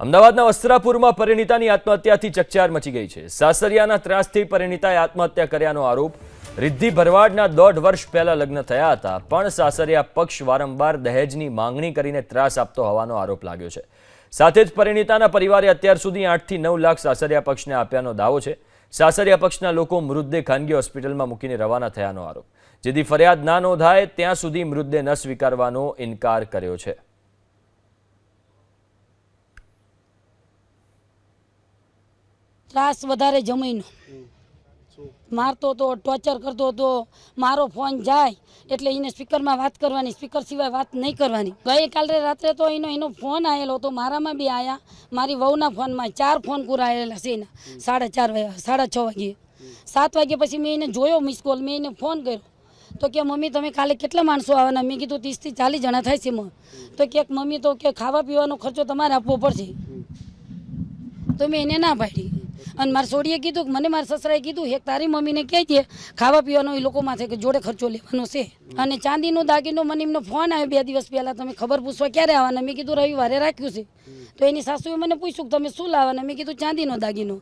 અમદાવાદના વસ્ત્રાપુરમાં પરિણીતાની આત્મહત્યાથી ચકચાર મચી ગઈ છે. સાસરિયાના ત્રાસથી પરિણીતાએ આત્મહત્યા કર્યાનો આરોપ રિદ્ધિ ભરવાડના દોઢ વર્ષ પહેલા લગ્ન થયા હતા, પણ સાસરિયા પક્ષ વારંવાર દહેજની માંગણી કરીને ત્રાસ આપતો હોવાનો આરોપ લાગ્યો છે. સાથે જ પરિણીતાના પરિવારે અત્યાર સુધી આઠથી નવ લાખ સાસરિયા પક્ષને આપ્યાનો દાવો છે. સાસરિયા પક્ષના લોકો મૃતદેહ ખાનગી હોસ્પિટલમાં મૂકીને રવાના થયાનો આરોપ. જેથી ફરિયાદ ના નોંધાય, ત્યાં સુધી મૃતદેહ ન સ્વીકારવાનો ઇનકાર કર્યો છે. ત્રાસ વધારે જમીનો. મારતો હતો ટોર્ચર કરતો હતો મારો ફોન જાય, એટલે એને સ્પીકરમાં વાત કરવાની સ્પીકર સિવાય વાત નહીં કરવાની. ગઈકાલે રાત્રે તો એનો એનો ફોન આવેલો હતો, મારામાં બી આવ્યા મારી વહુના ફોનમાં ચાર ફોન કુરાયેલા છે એના. સાડા ચાર વાગ્યા સાડા છ વાગ્યે સાત વાગ્યા પછી મેં એને જોયો મિસ કોલ મેં એને ફોન કર્યો. તો કે, મમ્મી, તમે કાલે કેટલા માણસો આવવાના? મેં કીધું ત્રીસથી ચાલીસ જણા થાય છે તો કે, મમ્મી, તો કે ખાવા પીવાનો ખર્ચો તમારે આપવો પડશે. તો મેં એને ના પાડી. અને મારા સોડીએ કીધું કે મને મારા સસરાએ કીધું, એક તારી મમ્મીને કહેજે ખાવા પીવાનો એ લોકો માથે કે જોડે ખર્ચો લેવાનો છે. અને ચાંદીનો, દાગીનો, મને એમનો ફોન આવ્યો બે દિવસ પહેલાં, તમે ખબર પૂછવા ક્યારે આવવાના? મેં કીધું, રવિવારે રાખ્યું છે. તો એની સાસુએ મને પૂછ્યું કે, તમે શું લાવવાના? મેં કીધું, ચાંદીનો, દાગીનો.